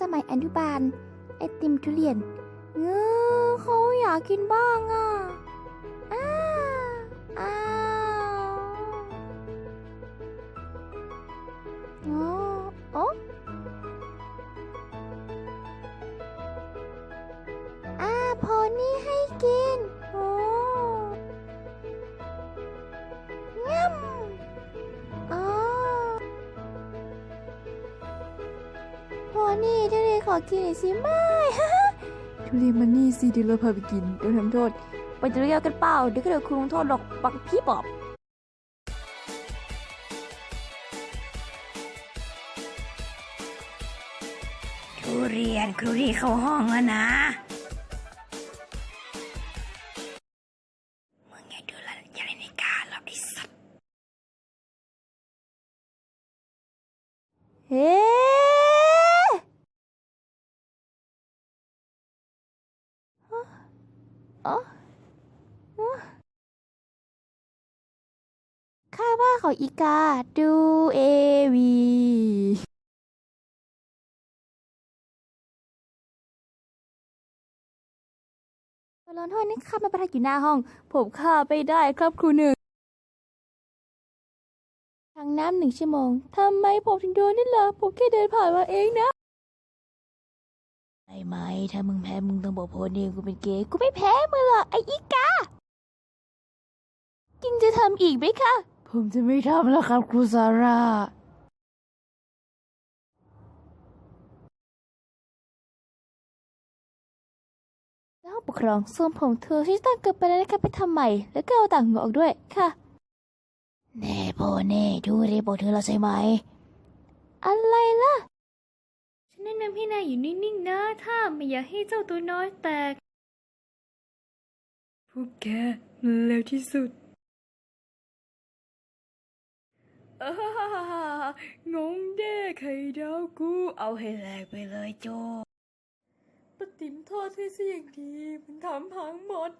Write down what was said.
สมัยอนุบาล ไอติมทุเรียนเออเขาอยากกินบ้างอะอ้าอ้าวอ๋อโอะอ่าพอนี่ให้กิน พอนี่ทุเรียนขอกินหน่อยสิไม่ทุเรียนมันนี่สิเดี๋ยวเราพาไปกินโดนทำโทษ ไปจะเรียกกันเปล่าเดี๋ยวก็เดี๋ยวคุณลงโทษหรอกบักพี่ปอบทุเรียนครูที่เข้าห้องแล้วนะมึงอย่าดูแลอย่าเล่นในกาหรอกไอ้สัตว์เฮ้ อ๋อข้าว่าเขาอีกาดูเอวีร้อนโทษนี่ข้ามาประทักอยู่หน้าห้อง ผมข้าไปได้ครับครูหนึ่งทางน้ำหนึ่งชั่วโมงทำไมผมถึงโดนนี่ล่ะผมแค่เดินผ่านมาเองนะ ไอ้ไหม ถ้ามึงแพ้มึงต้องบอกโพนี่กูเป็นเกย์กูไม่แพ้มือหรอกไอ้อีกากิงจะทำอีกไหมคะ ผมจะไม่ทำแล้วครับครูซาร่า แล้วปกครองส่วนผมเธอที่ตั้งเกิดไปแล้วนะครับไปทำใหม่ แล้วก็เอาต่างหัวออกด้วยค่ะ แน่โพนี่ทุเรียนบอกเธอแล้วใช่ไหม อะไรล่ะฉัน แนะนำให้นายอยู่นิ่งๆนะ ถ้าไม่อยากให้เจ้าตัวน้อยแตก พวกแกเร็วที่สุดงงเด้ไข่ดาวกู เอาให้แหลกไปเลยโจปะติ๋มทอดให้ซะอย่างดี มันทำพังหมด